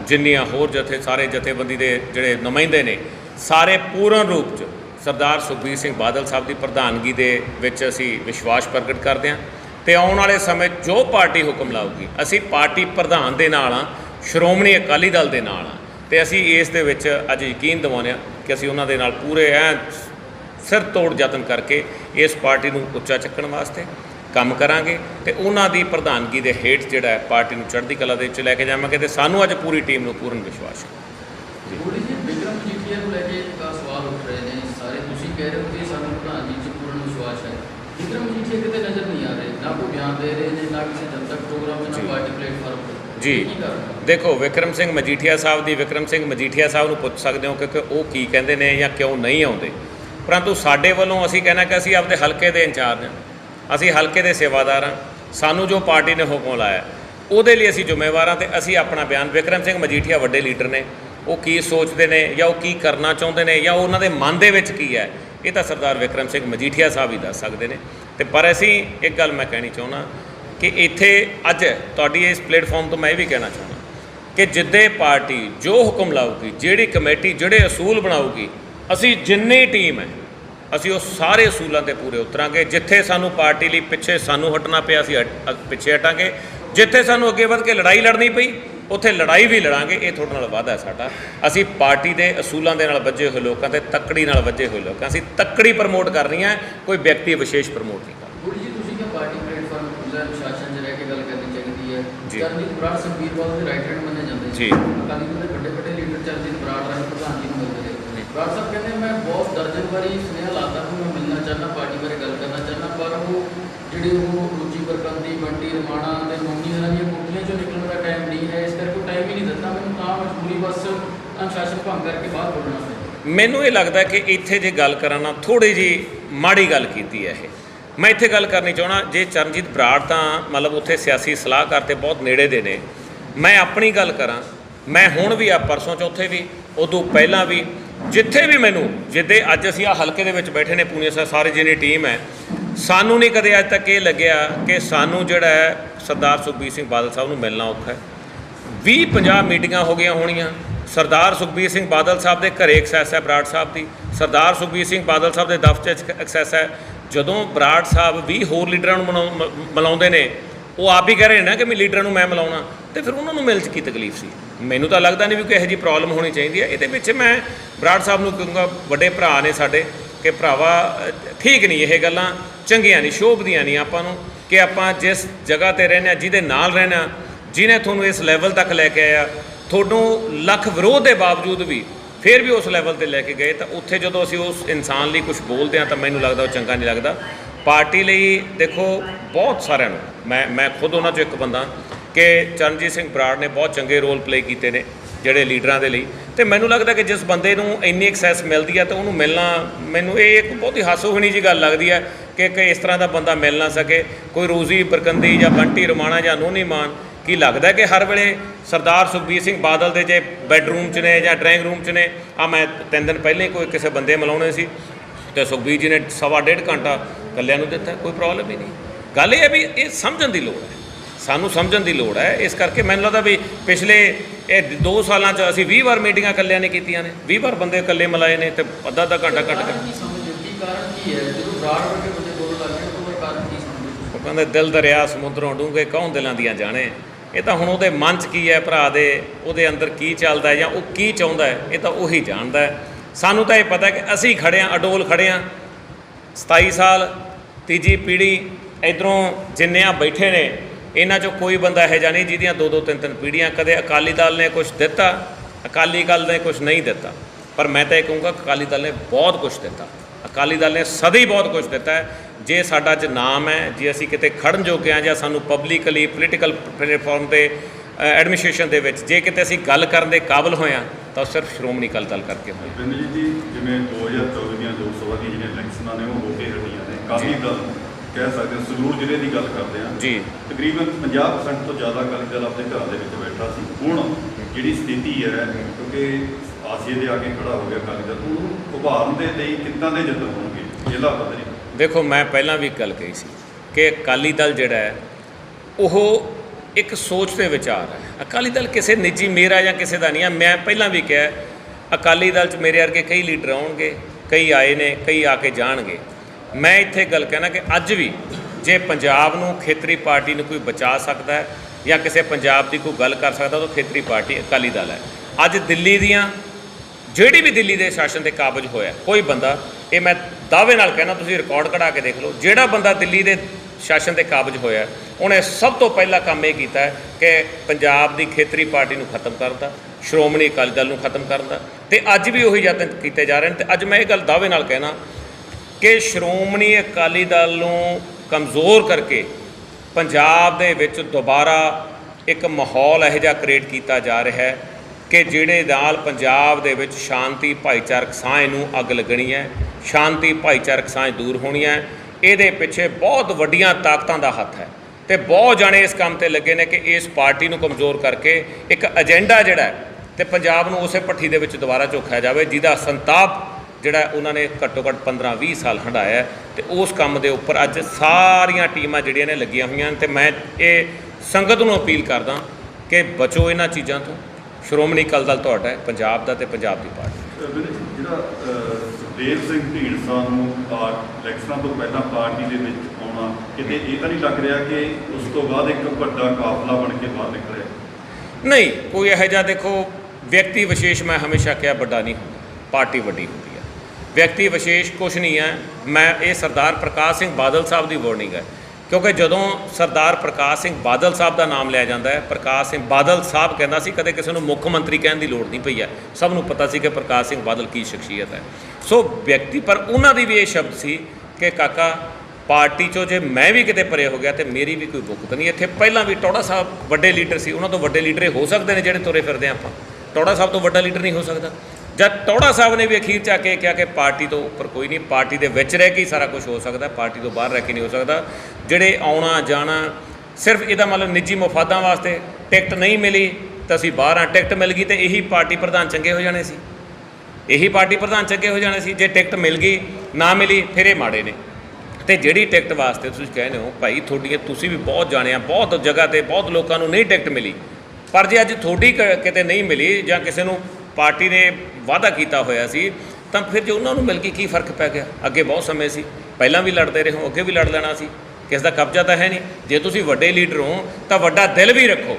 ਜਿੰਨੀਆਂ ਹੋਰ ਜਥੇ, ਸਾਰੇ ਜਥੇਬੰਦੀ ਦੇ ਜਿਹੜੇ ਨੁਮਾਇੰਦੇ ਨੇ, ਸਾਰੇ ਪੂਰਨ ਰੂਪ 'ਚ ਸਰਦਾਰ ਸੁਖਬੀਰ ਸਿੰਘ ਬਾਦਲ ਸਾਹਿਬ ਦੀ ਪ੍ਰਧਾਨਗੀ ਦੇ ਵਿੱਚ ਅਸੀਂ ਵਿਸ਼ਵਾਸ ਪ੍ਰਗਟ ਕਰਦੇ ਹਾਂ ਤੇ ਆਉਣ ਵਾਲੇ ਸਮੇਂ ਜੋ ਪਾਰਟੀ ਹੁਕਮ ਲਾਊਗੀ, ਅਸੀਂ ਪਾਰਟੀ ਪ੍ਰਧਾਨ ਦੇ ਨਾਲ ਆ ਸ਼੍ਰੋਮਣੀ ਅਕਾਲੀ ਦਲ ਦੇ ਨਾਲ ਆ ਤੇ ਅਸੀਂ ਇਸ ਦੇ ਵਿੱਚ ਅੱਜ ਯਕੀਨ ਦਿਵਾਉਂਦੇ ਹਾਂ ਕਿ ਅਸੀਂ ਉਹਨਾਂ ਦੇ ਨਾਲ ਪੂਰੇ ਐ ਸਿਰ ਤੋੜ ਯਤਨ ਕਰਕੇ ਇਸ ਪਾਰਟੀ ਨੂੰ ਉੱਚਾ ਚੱਕਣ ਵਾਸਤੇ ਕੰਮ ਕਰਾਂਗੇ ਤੇ ਉਹਨਾਂ ਦੀ ਪ੍ਰਧਾਨਗੀ ਦੇ ਹੇਠ ਜਿਹੜਾ ਪਾਰਟੀ ਨੂੰ ਚੜ੍ਹਦੀ ਕਲਾ ਦੇ ਵਿੱਚ ਲੈ ਕੇ ਜਾਵਾਂਗੇ ਤੇ ਸਾਨੂੰ ਅੱਜ ਪੂਰੀ ਟੀਮ ਨੂੰ ਪੂਰਨ ਵਿਸ਼ਵਾਸ ਹੈ ਥੋੜੀ ਜੀ ਵਿਕਰਮ ਮਜੀਠੀਆ ਨੂੰ ਲੈ ਕੇ ਇੱਕ ਸਵਾਲ ਉੱਠ ਰਹੇ ਨੇ ਸਾਰੇ ਤੁਸੀਂ ਕਹਿ ਰਹੇ ਹੋ ਕਿ ਸਾਨੂੰ ਪ੍ਰਧਾਨ ਜੀ 'ਚ ਪੂਰਨ ਵਿਸ਼ਵਾਸ ਹੈ ਵਿਕਰਮ ਮਜੀਠੀਆ ਕਿਤੇ ਨਜ਼ਰ ਨਹੀਂ ਆ ਰਹੇ ਨਾ ਕੋਈ ਬਿਆਨ ਦੇ ਰਹੇ ਨੇ ਨਾ ਕਿਸੇ ਜਨਤਕ ਪ੍ਰੋਗਰਾਮ 'ਚ ਜੀ। ਨਾ ਪਾਰਟੀ ਪਲੇਟਫਾਰਮ ਤੇ। ਜੀ। ਕੀ ਕਾਰਨ? ਦੇਖੋ ਵਿਕਰਮ ਸਿੰਘ ਮਜੀਠੀਆ ਸਾਹਿਬ ਦੀ ਵਿਕਰਮ ਸਿੰਘ ਮਜੀਠੀਆ ਸਾਹਿਬ ਨੂੰ ਪੁੱਛ ਸਕਦੇ ਹੋ ਕਿ ਕਿ ਉਹ ਕੀ ਕਹਿੰਦੇ ਨੇ ਜਾਂ ਕਿਉਂ ਨਹੀਂ ਆਉਂਦੇ। ਪਰੰਤੂ ਸਾਡੇ ਵੱਲੋਂ ਅਸੀਂ ਕਹਿਣਾ ਕਿ ਅਸੀਂ ਆਪਦੇ ਹਲਕੇ ਦੇ ਇੰਚਾਰਜ ਹਾਂ। ਅਸੀਂ ਹਲਕੇ ਦੇ ਸੇਵਾਦਾਰ ਹਾਂ। ਸਾਨੂੰ ਜੋ ਪਾਰਟੀ ਨੇ ਹੁਕਮ ਲਾਇਆ ਉਹਦੇ ਲਈ ਅਸੀਂ ਜ਼ਿੰਮੇਵਾਰ ਹਾਂ ਤੇ ਅਸੀਂ ਆਪਣਾ ਬਿਆਨ ਵਿਕਰਮ ਸਿੰਘ ਮਜੀਠੀਆ ਵੱਡੇ ਲੀਡਰ ਨੇ। ਉਹ ਕੀ ਸੋਚਦੇ ਨੇ ਜਾਂ ਉਹ ਕੀ ਕਰਨਾ ਚਾਹੁੰਦੇ ਨੇ ਜਾਂ ਉਹਨਾਂ ਦੇ ਮਨ ਦੇ ਵਿੱਚ ਕੀ ਹੈ ਇਹ ਤਾਂ ਸਰਦਾਰ ਵਿਕਰਮ ਸਿੰਘ ਮਜੀਠੀਆ ਸਾਹਿਬ ਹੀ ਦੱਸ ਸਕਦੇ ਨੇ। ਤੇ ਪਰ ਅਸੀਂ ਇੱਕ ਗੱਲ ਮੈਂ ਕਹਿਣੀ ਚਾਹੁੰਦਾ ਕਿ ਇੱਥੇ ਅੱਜ ਤੁਹਾਡੀ ਇਸ ਪਲੇਟਫਾਰਮ ਤੋਂ ਮੈਂ ਇਹ ਵੀ ਕਹਿਣਾ ਚਾਹੁੰਦਾ ਕਿ ਜਿੱਦੇ ਪਾਰਟੀ ਜੋ ਹੁਕਮ ਲਾਊਗੀ, ਜਿਹੜੀ ਕਮੇਟੀ, ਜਿਹੜੇ ਅਸੂਲ ਬਣਾਊਗੀ, ਅਸੀਂ ਜਿੰਨੀ ਟੀਮ ਹੈ, ਅਸੀਂ ਉਹ ਸਾਰੇ ਅਸੂਲਾਂ ਤੇ ਪੂਰੇ ਉਤਰਾਂਗੇ। ਜਿੱਥੇ ਸਾਨੂੰ ਪਾਰਟੀ ਲਈ ਪਿੱਛੇ ਸਾਨੂੰ ਹਟਣਾ ਪਿਆ, ਅਸੀਂ ਹਟ- ਅ- ਪਿੱਛੇ ਹਟਾਂਗੇ। ਜਿੱਥੇ ਸਾਨੂੰ ਅੱਗੇ ਵੱਧ ਕੇ ਲੜਾਈ ਲੜਨੀ ਪਈ ਉੱਥੇ ਲੜਾਈ ਵੀ ਲੜਾਂਗੇ ਇਹ ਤੁਹਾਡੇ ਨਾਲ ਵਾਅਦਾ ਹੈ ਸਾਡਾ। ਅਸੀਂ ਪਾਰਟੀ ਦੇ ਅਸੂਲਾਂ ਦੇ ਨਾਲ ਵੱਜੇ ਹੋਏ ਲੋਕਾਂ ਤੇ ਤੱਕੜੀ ਨਾਲ ਵੱਜੇ ਹੋਏ ਲੋਕਾਂ ਅਸੀਂ ਤੱਕੜੀ ਪ੍ਰਮੋਟ ਕਰਨੀ ਹੈ ਕੋਈ ਵਿਅਕਤੀ ਵਿਸ਼ੇਸ਼ ਪ੍ਰਮੋਟ ਨਹੀਂ ਕਰਨਾ ਥੋੜੀ ਜੀ ਤੁਸੀਂ ਕਿ ਪਾਰਟੀ ਪਲੇਟਫਾਰਮ ਖੁੱਲ੍ਹਾ ਸ਼ਾਸਨ 'ਚ ਰਹਿ ਕੇ ਗੱਲ ਕਰਨੀ ਚਾਹੀਦੀ ਹੈ। ਚਰਨਜੀਤ ਬਰਾੜ ਸੰਬੀਰ ਬਾਬੂ ਦੇ ਰਾਈਟ ਹੈਂਡ ਮੰਨੇ ਜਾਂਦੇ ਜੀ। ਅਕਾਲੀ ਦਲ ਦੇ ਵੱਡੇ ਵੱਡੇ ਲੀਡਰ ਚਰਨਜੀਤ ਬਰਾੜ ਰਾਹੀਂ ਪ੍ਰਧਾਨ ਜੀ ਨੂੰ ਮਿਲਦੇ ਨੇ ਬਰਾੜ ਸਾਹਿਬ ਕਹਿੰਦੇ ਮੈਂ ਬਹੁਤ ਦਰਜਨ ਵਾਰੀ ਸੁਨੇਹਾ ਲਾਤਾ ਕਿ ਮੈਂ ਮਿਲਣਾ ਚਾਹੁੰਦਾ ਪਾਰਟੀ ਬਾਰੇ ਗੱਲ ਕਰਨਾ ਚਾਹੁੰਦਾ ਪਰ ਉਹ ਜਿਹੜੇ ਉਹ ਰੁਚੀ ਬੰਟੀ, ਰਮਾਣਾ ਤੇ ਮੰਮੀ ਹੋਰਾਂ ਦੀਆਂ ਕੋਠੀਆਂ ਚੋਂ ਨਿਕਲਣ ਦਾ ਟਾਈਮ ਨਹੀਂ ਹੈ। ਇਸ ਕਰਕੇ ਟਾਈਮ ਹੀ ਨਹੀਂ ਦਿੱਤਾ। ਮੈਨੂੰ ਤਾਂ ਮਜਬੂਰੀ ਬਸ ਅਨੁਸ਼ਾਸਨ ਭੰਗ ਕਰਕੇ ਬਾਹਰ ਬੋਲਣਾ ਪਿਆ। ਮੈਨੂੰ ਇਹ ਲੱਗਦਾ ਕਿ ਇੱਥੇ ਜੇ ਗੱਲ ਕਰਾਂ ਨਾ ਥੋੜੀ ਜੀ ਮਾੜੀ ਗੱਲ ਕੀਤੀ ਹੈ ਇਹ। ਮੈਂ ਇੱਥੇ ਗੱਲ ਕਰਨੀ ਚਾਹਣਾ ਜੇ ਚਰਨਜੀਤ ਬਰਾੜ ਤਾਂ ਮਤਲਬ ਉੱਥੇ ਸਿਆਸੀ ਸਲਾਹਕਾਰ ਤੇ ਬਹੁਤ ਨੇੜੇ ਦੇ ਨੇ। ਮੈਂ ਆਪਣੀ ਗੱਲ ਕਰਾਂ, ਮੈਂ ਹੁਣ ਵੀ ਆ, ਪਰਸੋਂ ਚੌਥੇ ਵੀ, ਉਦੋਂ ਪਹਿਲਾਂ ਵੀ, ਜਿੱਥੇ ਵੀ ਮੈਨੂੰ, ਜਿੱਦੇ ਅੱਜ ਅਸੀਂ ਆ ਹਲਕੇ ਦੇ ਵਿੱਚ ਬੈਠੇ ਨੇ ਪੂਨੇ ਸਾਹਿਬ, ਸਾਰੇ ਜਿਹਨੇ ਟੀਮ ਹੈ ਸਾਨੂੰ ਨਹੀਂ ਕਦੇ ਅੱਜ ਤੱਕ ਇਹ ਲੱਗਿਆ ਕਿ ਸਾਨੂੰ ਜਿਹੜਾ ਹੈ ਸਰਦਾਰ ਸੁਖਬੀਰ ਸਿੰਘ ਬਾਦਲ ਸਾਹਿਬ ਨੂੰ ਮਿਲਣਾ ਔਖਾ ਹੈ। 20 50 ਮੀਟਿੰਗਾਂ ਹੋ ਗਈਆਂ ਹੋਣੀਆਂ। ਸਰਦਾਰ ਸੁਖਬੀਰ ਸਿੰਘ ਬਾਦਲ ਸਾਹਿਬ ਦੇ ਘਰੇ ਐਕਸੈਸ ਹੈ ਬਰਾੜ ਸਾਹਿਬ ਦੀ। ਸਰਦਾਰ ਸੁਖਬੀਰ ਸਿੰਘ ਬਾਦਲ ਸਾਹਿਬ ਦੇ ਦਫ਼ਤਰ 'ਚ ਐਕਸੈਸ ਹੈ। ਜਦੋਂ ਬਰਾੜ ਸਾਹਿਬ 20 ਹੋਰ ਲੀਡਰਾਂ ਨੂੰ ਮਨਾਉ- ਮ- ਮਿਲਾਉਂਦੇ ਨੇ, ਉਹ ਆਪ ਹੀ ਕਹਿ ਰਹੇ ਨੇ ਨਾ ਕਿ ਮੈਂ ਲੀਡਰਾਂ ਨੂੰ ਮੈਂ ਮਿਲਾਉਣਾ। ਤੇ ਫਿਰ ਉਹਨਾਂ ਨੂੰ ਮਿਲ 'ਚ ਕੀ ਤਕਲੀਫ ਸੀ? ਮੈਨੂੰ ਤਾਂ ਲੱਗਦਾ ਨਹੀਂ ਵੀ ਕੋਈ ਇਹੋ ਜਿਹੀ ਪ੍ਰੋਬਲਮ ਹੋਣੀ ਚਾਹੀਦੀ ਹੈ। ਇਹਦੇ ਵਿੱਚ ਮੈਂ ਬਰਾੜ ਸਾਹਿਬ ਨੂੰ ਕਹੂੰਗਾ, ਵੱਡੇ ਭਰਾ ਨੇ ਸਾਡੇ ਕਿ ਭਰਾਵਾ, ਠੀਕ ਨਹੀਂ ਇਹ ਗੱਲਾਂ, ਚੰਗੀਆਂ ਨਹੀਂ ਸ਼ੋਭਦੀਆਂ ਨਹੀਂ ਆਪਾਂ ਨੂੰ, ਕਿ ਆਪਾਂ ਜਿਸ ਜਗ੍ਹਾ ਤੇ ਰਹਿੰਦੇ ਹਾਂ, ਜਿਹਦੇ ਨਾਲ ਰਹਿੰਦੇ ਹਾਂ, ਜਿਹਨੇ ਤੁਹਾਨੂੰ ਇਸ ਲੈਵਲ ਤੱਕ ਲੈ ਕੇ ਆਇਆ ਤੁਹਾਨੂੰ ਲੱਖ ਵਿਰੋਧ ਦੇ ਬਾਵਜੂਦ ਵੀ ਫਿਰ ਵੀ ਉਸ ਲੈਵਲ ਤੇ ਲੈ ਕੇ ਗਏ, ਤਾਂ ਉੱਥੇ ਜਦੋਂ ਅਸੀਂ ਉਸ ਇਨਸਾਨ ਲਈ ਕੁਝ ਬੋਲਦੇ ਹਾਂ, ਤਾਂ ਮੈਨੂੰ ਲੱਗਦਾ ਉਹ ਚੰਗਾ ਨਹੀਂ ਲੱਗਦਾ। ਪਾਰਟੀ ਲਈ ਦੇਖੋ, ਬਹੁਤ ਸਾਰਿਆਂ ਨੂੰ, ਮੈਂ ਮੈਂ ਖੁਦ ਉਹਨਾਂ ਚੋਂ ਇੱਕ ਬੰਦਾ, ਕਿ ਚਰਨਜੀਤ ਸਿੰਘ ਬਰਾੜ ਨੇ ਬਹੁਤ ਚੰਗੇ ਰੋਲ ਪਲੇ ਕੀਤੇ ਨੇ, ਜਿਹੜੇ ਲੀਡਰਾਂ ਦੇ ਲਈ। ਤੇ ਮੈਨੂੰ ਲੱਗਦਾ ਕਿ ਜਿਸ ਬੰਦੇ ਨੂੰ ਇੰਨੀ ਐਕਸੈਸ ਮਿਲਦੀ ਹੈ ਤਾਂ ਉਹਨੂੰ ਮਿਲਣਾ ਮੈਨੂੰ ਇਹ ਇੱਕ ਬਹੁਤ ਹੀ ਹਾਸੋਹੀਣੀ ਜੀ ਗੱਲ ਲੱਗਦੀ ਹੈ ਕਿ ਕਿ ਇਸ ਤਰ੍ਹਾਂ ਦਾ ਬੰਦਾ ਮਿਲ ਨਾ ਸਕੇ। ਕੋਈ ਰੋਜ਼ੀ ਬਰਕੰਦੀ ਜਾਂ ਬੰਟੀ ਰਮਾਣਾ ਜਾਂ ਨੂਨੀ ਮਾਨ, ਕੀ ਲੱਗਦਾ ਕਿ ਹਰ ਵੇਲੇ ਸਰਦਾਰ ਸੁਖਬੀਰ ਸਿੰਘ ਬਾਦਲ ਦੇ ਜੇ ਬੈੱਡਰੂਮ 'ਚ ਨੇ ਜਾਂ ਡਰਾਇੰਗ ਰੂਮ 'ਚ ਨੇ ਆ ਮੈਂ ਤਿੰਨ ਦਿਨ ਪਹਿਲਾਂ ਹੀ ਕੋਈ ਕਿਸੇ ਬੰਦੇ ਮਿਲਾਉਣੇ ਸੀ ਤੇ ਸੁਖਬੀਰ ਜੀ ਨੇ ਸਵਾ ਡੇਢ ਘੰਟਾ ਕੱਲਿਆਂ ਨੂੰ ਦਿੱਤਾ, ਕੋਈ ਪ੍ਰੋਬਲਮ ਹੀ ਨਹੀਂ। ਗੱਲ ਇਹ ਹੈ ਵੀ ਇਹ ਸਮਝਣ ਦੀ ਲੋੜ ਹੈ। ਸਾਨੂੰ ਸਮਝਣ ਦੀ ਲੋੜ ਹੈ। ਇਸ ਕਰਕੇ ਮੈਨੂੰ ਲੱਗਦਾ ਵੀ ਪਿਛਲੇ ਇਹ 2 ਸਾਲਾਂ 'ਚ ਅਸੀਂ 20 ਵਾਰ ਮੀਟਿੰਗਾਂ ਇਕੱਲਿਆਂ ਨੇ ਕੀਤੀਆਂ ਨੇ। 20 ਵਾਰ ਬੰਦੇ ਇਕੱਲੇ ਮਿਲਾਏ ਨੇ ਤੇ ਅੱਧਾ ਅੱਧਾ ਘੰਟਾ ਘੱਟ ਕਾਰਨ ਕੀ ਸਮਝਦੇ ਹੋ? ਕੀ ਕਾਰਨ ਕੀ ਹੈ? ਜਦੋਂ ਬਰਾੜ ਵਰਗੇ ਬੰਦੇ ਬੋਲਣ ਲੱਗ ਗਏ ਤਾਂ ਉਹ ਕਾਰਨ ਕੀ ਸਮਝਦੇ ਹੋ? ਉਹ ਕਹਿੰਦੇ ਦਿਲ ਦਰਿਆ ਸਮੁੰਦਰੋਂ ਡੂੰਘੇ ਕੌਣ ਦਿਲਾਂ ਦੀਆਂ ਜਾਣੇ? ਇਹ ਤਾਂ ਹੁਣ ਉਹਦੇ ਮਨ 'ਚ ਕੀ ਹੈ ਭਰਾ ਦੇ? ਉਹਦੇ ਅੰਦਰ ਕੀ ਚੱਲਦਾ ਹੈ ਜਾਂ ਉਹ ਕੀ ਚਾਹੁੰਦਾ ਹੈ? ਇਹ ਤਾਂ ਉਹੀ ਜਾਣਦਾ ਹੈ। ਸਾਨੂੰ ਤਾਂ ਇਹ ਪਤਾ ਕਿ ਅਸੀਂ ਖੜੇ ਹਾਂ ਅਡੋਲ ਖੜੇ ਹਾਂ। 27 ਸਾਲ ਤੀਜੀ ਪੀੜ੍ਹੀ ਇਧਰੋਂ ਜਿੰਨੇ ਆ ਬੈਠੇ ਨੇ ਇਹਨਾਂ 'ਚੋਂ ਕੋਈ ਬੰਦਾ ਇਹੋ ਜਿਹਾ ਨਹੀਂ ਜਿਹਦੀਆਂ ਦੋ ਦੋ ਤਿੰਨ ਤਿੰਨ ਪੀੜ੍ਹੀਆਂ ਕਦੇ ਅਕਾਲੀ ਦਲ ਨੇ ਕੁਝ ਦਿੱਤਾ, ਅਕਾਲੀ ਦਲ ਨੇ ਕੁਝ ਨਹੀਂ ਦਿੱਤਾ। ਪਰ ਮੈਂ ਤਾਂ ਇਹ ਕਹੂੰਗਾ ਅਕਾਲੀ ਦਲ ਨੇ ਬਹੁਤ ਕੁਝ ਦਿੱਤਾ। ਅਕਾਲੀ ਦਲ ਨੇ ਸਦਾ ਹੀ ਬਹੁਤ ਕੁਝ ਦਿੱਤਾ ਹੈ। ਜੇ ਸਾਡਾ ਚ ਨਾਮ ਹੈ, ਜੇ ਅਸੀਂ ਕਿਤੇ ਖੜਨ ਜੋਗੇ ਹਾਂ ਜਾਂ ਸਾਨੂੰ ਪਬਲਿਕਲੀ ਪੋਲੀਟੀਕਲ ਪਲੇਟਫਾਰਮ ਤੇ ਐਡਮਿਨਿਸਟ੍ਰੇਸ਼ਨ ਦੇ ਵਿੱਚ ਜੇ ਕਿਤੇ ਅਸੀਂ ਗੱਲ ਕਰਨ ਦੇ ਕਾਬਿਲ ਹੋਇਆ ਤਾਂ ਉਹ ਸਿਰਫ ਸ਼੍ਰੋਮਣੀ ਅਕਾਲੀ ਦਲ ਕਰਕੇ ਹੋਇਆ ਪਿੰਡ ਜੀ, ਜਿਵੇਂ 2014 ਦੀਆਂ ਲੋਕ ਸਭਾ ਦੀਆਂ ਜਿਹੜੀਆਂ ਇਲੈਕਸ਼ਨਾਂ ਨੇ ਉਹ ਹੋ ਕੇ ਹਟੀਆਂ ਨੇ। ਕਾਫੀ ਕਹਿ ਸਕਦੇ ਹਾਂ ਸੰਗਰੂਰ ਜ਼ਿਲ੍ਹੇ ਦੀ ਗੱਲ ਕਰਦੇ ਹਾਂ। ਜੀ। ਤਕਰੀਬਨ 50% ਤੋਂ ਜ਼ਿਆਦਾ ਅਕਾਲੀ ਦਲ ਆਪਣੇ ਘਰਾਂ ਦੇ ਵਿੱਚ ਬੈਠਾ ਸੀ। ਹੁਣ ਜਿਹੜੀ ਸਥਿਤੀ ਹੈ ਕਿਉਂਕਿ ਆਸੀਏ ਦੇ ਆ ਕੇ ਖੜਾ ਹੋ ਗਿਆ ਅਕਾਲੀ ਦਲ ਉਹਨੂੰ ਉਭਾਰਨ ਦੇ ਲਈ ਕਿੱਦਾਂ ਦੇ ਯਤਨ ਹੋਣਗੇ? ਜ਼ਿਲ੍ਹਾ ਪੱਧਰੀ। ਦੇਖੋ ਮੈਂ ਪਹਿਲਾਂ ਵੀ ਗੱਲ ਕਹੀ ਸੀ ਕਿ ਅਕਾਲੀ ਦਲ ਜਿਹੜਾ ਹੈ ਉਹ ਇੱਕ ਸੋਚ ਤੇ ਵਿਚਾਰ ਹੈ। ਅਕਾਲੀ ਦਲ ਕਿਸੇ ਨਿੱਜੀ ਮੇਰਾ ਜਾਂ ਕਿਸੇ ਦਾ ਨਹੀਂ ਹੈ। ਮੈਂ ਪਹਿਲਾਂ ਵੀ ਕਿਹਾ ਅਕਾਲੀ ਦਲ 'ਚ ਮੇਰੇ ਵਰਗੇ ਕਈ ਲੀਡਰ ਆਉਣਗੇ ਕਈ ਆਏ ਨੇ ਕਈ ਆ ਕੇ ਜਾਣਗੇ। ਮੈਂ ਇੱਥੇ ਗੱਲ ਕਹਿਣਾ ਕਿ ਅੱਜ ਵੀ ਜੇ ਪੰਜਾਬ ਨੂੰ ਖੇਤਰੀ ਪਾਰਟੀ ਨੂੰ ਕੋਈ ਬਚਾ ਸਕਦਾ ਹੈ ਜਾਂ ਕਿਸੇ ਪੰਜਾਬ ਦੀ ਕੋਈ ਗੱਲ ਕਰ ਸਕਦਾ ਤਾਂ ਉਹ ਖੇਤਰੀ ਪਾਰਟੀ ਅਕਾਲੀ ਦਲ ਹੈ। ਅੱਜ ਦਿੱਲੀ ਦੀਆਂ ਜਿਹੜੀ ਵੀ ਦਿੱਲੀ ਦੇ ਸ਼ਾਸਨ ਤੇ ਕਾਬਜ ਹੋਇਆ, ਕੋਈ ਬੰਦਾ, ਇਹ ਮੈਂ ਦਾਅਵੇ ਨਾਲ ਕਹਿਣਾ, ਤੁਸੀਂ ਰਿਕਾਰਡ ਕਢਾ ਕੇ ਦੇਖ ਲਓ, ਜਿਹੜਾ ਬੰਦਾ ਦਿੱਲੀ ਦੇ ਸ਼ਾਸਨ ਤੇ ਕਾਬਜ ਹੋਇਆ, ਉਹਨੇ ਸਭ ਤੋਂ ਪਹਿਲਾ ਕੰਮ ਇਹ ਕੀਤਾ ਕਿ ਪੰਜਾਬ ਦੀ ਖੇਤਰੀ ਪਾਰਟੀ ਨੂੰ ਖਤਮ ਕਰਤਾ ਸ਼੍ਰੋਮਣੀ ਅਕਾਲੀ ਦਲ ਨੂੰ ਖਤਮ ਕਰਤਾ ਤੇ ਅੱਜ ਵੀ ਉਹੀ ਯਤਨ ਕੀਤੇ ਜਾ ਰਹੇ ਨੇ, ਤੇ ਅੱਜ ਮੈਂ ਇਹ ਗੱਲ ਦਾਅਵੇ ਨਾਲ ਕਹਿਣਾ ਕਿ ਸ਼੍ਰੋਮਣੀ ਅਕਾਲੀ ਦਲ ਨੂੰ ਕਮਜ਼ੋਰ ਕਰਕੇ ਪੰਜਾਬ ਦੇ ਵਿੱਚ ਦੁਬਾਰਾ ਇੱਕ ਮਾਹੌਲ ਇਹੋ ਜਿਹਾ ਕ੍ਰੀਏਟ ਕੀਤਾ ਜਾ ਰਿਹਾ ਹੈ ਕਿ ਜਿਹੜੇ ਨਾਲ ਪੰਜਾਬ ਦੇ ਵਿੱਚ ਸ਼ਾਂਤੀ, ਭਾਈਚਾਰਕ ਸਾਂਝ ਨੂੰ ਅੱਗ ਲੱਗਣੀ ਹੈ, ਸ਼ਾਂਤੀ, ਭਾਈਚਾਰਕ ਸਾਂਝ ਦੂਰ ਹੋਣੀ ਹੈ। ਇਹਦੇ ਪਿੱਛੇ ਬਹੁਤ ਵੱਡੀਆਂ ਤਾਕਤਾਂ ਦਾ ਹੱਥ ਹੈ ਤੇ ਬਹੁਤ ਜਾਣੇ ਇਸ ਕੰਮ ਤੇ ਲੱਗੇ ਨੇ ਕਿ ਇਸ ਪਾਰਟੀ ਨੂੰ ਕਮਜ਼ੋਰ ਕਰਕੇ ਇੱਕ ਏਜੰਡਾ ਜਿਹੜਾ ਹੈ ਤੇ ਪੰਜਾਬ ਨੂੰ ਉਸੇ ਪੱਠੀ ਦੇ ਵਿੱਚ ਦੁਬਾਰਾ ਝੋਕਿਆ ਜਾਵੇ, ਜਿਹਦਾ ਸੰਤਾਪ ਜਿਹੜਾ ਉਹਨਾਂ ਨੇ ਘੱਟੋ ਘੱਟ 15 20 ਸਾਲ ਹੰਢਾਇਆ ਹੈ ਤੇ ਉਸ ਕੰਮ ਦੇ ਉੱਪਰ ਅੱਜ ਸਾਰੀਆਂ ਟੀਮਾਂ ਜਿਹੜੀਆਂ ਨੇ ਲੱਗੀਆਂ ਹੋਈਆਂ ਨੇ ਤੇ ਮੈਂ ਇਹ ਸੰਗਤ ਨੂੰ ਅਪੀਲ ਕਰਦਾ ਕਿ ਬਚੋ ਇਹਨਾਂ ਚੀਜ਼ਾਂ ਤੋਂ। ਸ਼੍ਰੋਮਣੀ ਅਕਾਲੀ ਦਲ ਤੁਹਾਡਾ ਹੈ ਪੰਜਾਬ ਦਾ ਤੇ ਪੰਜਾਬ ਦੀ ਪਾਰਟੀ। ਜਿਹੜਾ ਸੁਖਦੇਵ ਸਿੰਘ ਢੀਂਡਸਾ ਨੂੰ ਇਲੈਕਸ਼ਨਾਂ ਤੋਂ ਪਹਿਲਾਂ ਪਾਰਟੀ ਦੇ ਵਿੱਚ ਆਉਣਾ ਕਿਤੇ ਇਹ ਤਾਂ ਨਹੀਂ ਲੱਗ ਰਿਹਾ ਕਿ ਉਸ ਤੋਂ ਬਾਅਦ ਇੱਕ ਵੱਡਾ ਕਾਫਲਾ ਬਣ ਕੇ ਬਾਹਰ ਨਿਕਲਿਆ? ਨਹੀਂ ਕੋਈ ਇਹੋ ਜਿਹਾ ਦੇਖੋ ਵਿਅਕਤੀ ਵਿਸ਼ੇਸ਼ ਮੈਂ ਹਮੇਸ਼ਾ ਕਿਹਾ ਵੱਡਾ ਨਹੀਂ ਹੁੰਦਾ ਪਾਰਟੀ ਵੱਡੀ ਹੁੰਦੀ। ਵਿਅਕਤੀ ਵਿਸ਼ੇਸ਼ ਕੁਛ ਨਹੀਂ ਹੈ। ਮੈਂ ਇਹ ਸਰਦਾਰ ਪ੍ਰਕਾਸ਼ ਸਿੰਘ ਬਾਦਲ ਸਾਹਿਬ ਦੀ ਵਾਰਨਿੰਗ ਹੈ। ਕਿਉਂਕਿ ਜਦੋਂ ਸਰਦਾਰ ਪ੍ਰਕਾਸ਼ ਸਿੰਘ ਬਾਦਲ ਸਾਹਿਬ ਦਾ ਨਾਮ ਲਿਆ ਜਾਂਦਾ ਹੈ, ਪ੍ਰਕਾਸ਼ ਸਿੰਘ ਬਾਦਲ ਸਾਹਿਬ ਕਹਿੰਦਾ ਸੀ, ਕਦੇ ਕਿਸੇ ਨੂੰ ਮੁੱਖ ਮੰਤਰੀ ਕਹਿਣ ਦੀ ਲੋੜ ਨਹੀਂ ਪਈ ਹੈ। ਸਭ ਨੂੰ ਪਤਾ ਸੀ ਕਿ ਪ੍ਰਕਾਸ਼ ਸਿੰਘ ਬਾਦਲ ਕੀ ਸ਼ਖਸੀਅਤ ਹੈ। ਸੋ ਵਿਅਕਤੀ, ਪਰ ਉਹਨਾਂ ਦੀ ਵੀ ਇਹ ਸ਼ਬਦ ਸੀ ਕਿ ਕਾਕਾ, ਪਾਰਟੀ ਚੋਂ ਜੇ ਮੈਂ ਵੀ ਕਿਤੇ ਪਰੇ ਹੋ ਗਿਆ ਤੇ ਮੇਰੀ ਵੀ ਕੋਈ ਬੁਕਤ ਨਹੀਂ। ਇੱਥੇ ਪਹਿਲਾਂ ਵੀ ਟੌੜਾ ਸਾਹਿਬ ਵੱਡੇ ਲੀਡਰ ਸੀ। ਉਹਨਾਂ ਤੋਂ ਵੱਡੇ ਲੀਡਰ ਹੋ ਸਕਦੇ ਨੇ ਜਿਹੜੇ ਤੁਰੇ ਫਿਰਦੇ ਆਪਾਂ। ਟੌੜਾ ਸਾਹਿਬ ਤੋਂ ਵੱਡਾ ਲੀਡਰ ਨਹੀਂ ਹੋ ਸਕਦਾ। ਜਦ ਟੌੜਾ ਸਾਹਿਬ ਨੇ ਵੀ ਅਖੀਰ ਚ ਆ ਕੇ ਕਿਹਾ ਕਿ ਪਾਰਟੀ ਤੋਂ ਉੱਪਰ ਕੋਈ ਨਹੀਂ, ਪਾਰਟੀ ਦੇ ਵਿੱਚ ਰਹਿ ਕੇ ਹੀ ਸਾਰਾ ਕੁਝ ਹੋ ਸਕਦਾ, ਪਾਰਟੀ ਤੋਂ ਬਾਹਰ ਰਹਿ ਕੇ ਨਹੀਂ ਹੋ ਸਕਦਾ। ਜਿਹੜੇ ਆਉਣਾ, ਜਾਣਾ, ਸਿਰਫ ਇਹਦਾ ਮਤਲਬ ਨਿੱਜੀ ਮਫਾਦਾਂ ਵਾਸਤੇ ਟਿਕਟ ਨਹੀਂ ਮਿਲੀ ਤਾਂ ਅਸੀਂ ਬਾਹਰ ਆ, ਟਿਕਟ ਮਿਲ ਗਈ ਤੇ ਇਹੀ ਪਾਰਟੀ ਪ੍ਰਧਾਨ ਚੰਗੇ ਹੋ ਜਾਣੇ ਸੀ। ਇਹੀ ਪਾਰਟੀ ਪ੍ਰਧਾਨ ਚੰਗੇ ਹੋ ਜਾਣੇ ਸੀ, ਜੇ ਟਿਕਟ ਮਿਲ ਗਈ, ਨਾ ਮਿਲੀ, ਫਿਰ ਇਹ ਮਾੜੇ ਨੇ। ਤੇ ਜਿਹੜੀ ਟਿਕਟ ਵਾਸਤੇ ਤੁਸੀਂ ਕਹਿੰਦੇ ਹੋ, ਭਾਈ ਤੁਹਾਡੀਆਂ, ਤੁਸੀਂ ਵੀ ਬਹੁਤ ਜਾਣਿਆ ਬਹੁਤ ਜਗ੍ਹਾ ਤੇ ਬਹੁਤ ਲੋਕਾਂ ਨੂੰ ਨਹੀਂ ਟਿਕਟ ਮਿਲੀ। ਪਰ ਜੇ ਅੱਜ ਤੁਹਾਡੀ ਕ- ਕਿਤੇ ਨਹੀਂ ਮਿਲੀ ਜਾਂ ਕਿਸੇ ਨੂੰ ਪਾਰਟੀ ਨੇ ਵਾਅਦਾ ਕੀਤਾ ਹੋਇਆ ਸੀ, ਤਾਂ ਫਿਰ ਜੇ ਉਹਨਾਂ ਨੂੰ ਮਿਲ ਕੇ ਕੀ ਫ਼ਰਕ ਪੈ ਗਿਆ? ਅੱਗੇ ਬਹੁਤ ਸਮੇਂ ਸੀ। ਪਹਿਲਾਂ ਵੀ ਲੜਦੇ ਰਹੇ ਹੋ ਅੱਗੇ ਵੀ ਲੜ ਲੈਣਾ ਸੀ। ਕਿਸ ਦਾ ਕਬਜ਼ਾ ਤਾਂ ਹੈ ਨਹੀਂ। ਜੇ ਤੁਸੀਂ ਵੱਡੇ ਲੀਡਰ ਹੋ, ਤਾਂ ਵੱਡਾ ਦਿਲ ਵੀ ਰੱਖੋ।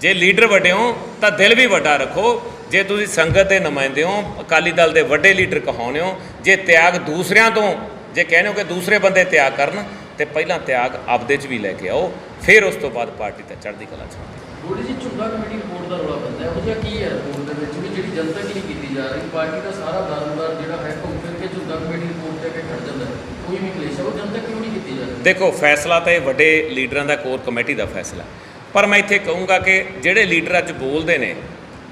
ਜੇ ਲੀਡਰ ਵੱਡੇ ਹੋ, ਤਾਂ ਦਿਲ ਵੀ ਵੱਡਾ ਰੱਖੋ। ਜੇ ਤੁਸੀਂ ਸੰਗਤ ਦੇ ਨੁਮਾਇੰਦੇ ਹੋ, ਅਕਾਲੀ ਦਲ ਦੇ ਵੱਡੇ ਲੀਡਰ ਕਹਾਉਂਦੇ ਹੋ, ਜੇ ਤਿਆਗ ਦੂਸਰਿਆਂ ਤੋਂ, ਜੇ ਕਹਿੰਦੇ ਹੋ ਕਿ ਦੂਸਰੇ ਬੰਦੇ ਤਿਆਗ ਕਰਨ, ਤੇ ਪਹਿਲਾਂ ਤਿਆਗ ਆਪਦੇ 'ਚ ਵੀ ਲੈ ਕੇ ਆਓ, ਫਿਰ ਉਸ ਤੋਂ ਬਾਅਦ ਪਾਰਟੀ ਤੇ ਚੜ੍ਹਦੀ ਕਲਾ 'ਚ ਆਓ। ਜੀ ਝੁੱਗਾ ਕਮੇਟੀ ਰਿਪੋਰਟ ਦਾ ਰੌਲਾ ਪੈਂਦਾ ਹੈ। ਉਹ ਕੀ ਹੈ? ਜਿਹੜੀ ਜਨਤਕ ਨਹੀਂ ਕੀਤੀ ਜਾ ਰਹੀ, ਪਾਰਟੀ ਦਾ ਸਾਰਾ ਦਾਰੋਦਾਰ ਜਿਹੜਾ ਹੈ ਘੁੰਮ ਫਿਰ ਕੇ ਝੁੱਗਾ ਕਮੇਟੀ ਰਿਪੋਰਟ ਤੇ ਕੇ ਖੜ ਜਾਂਦਾ ਹੈ। ਕੋਈ ਵੀ ਕਲੇਸ਼ ਹੈ, ਉਹ ਜਨਤਕ ਕਿਉਂ ਨਹੀਂ ਕੀਤੀ ਜਾ ਰਹੀ? ਦੇਖੋ, ਫੈਸਲਾ ਤਾਂ ਇਹ ਵੱਡੇ ਲੀਡਰਾਂ ਦਾ ਕੋਰ ਕਮੇਟੀ ਦਾ ਫੈਸਲਾ ਪਰ ਮੈਂ ਇੱਥੇ ਕਹੂੰਗਾ ਕਿ ਜਿਹੜੇ ਲੀਡਰ ਅੱਜ ਬੋਲਦੇ ਨੇ,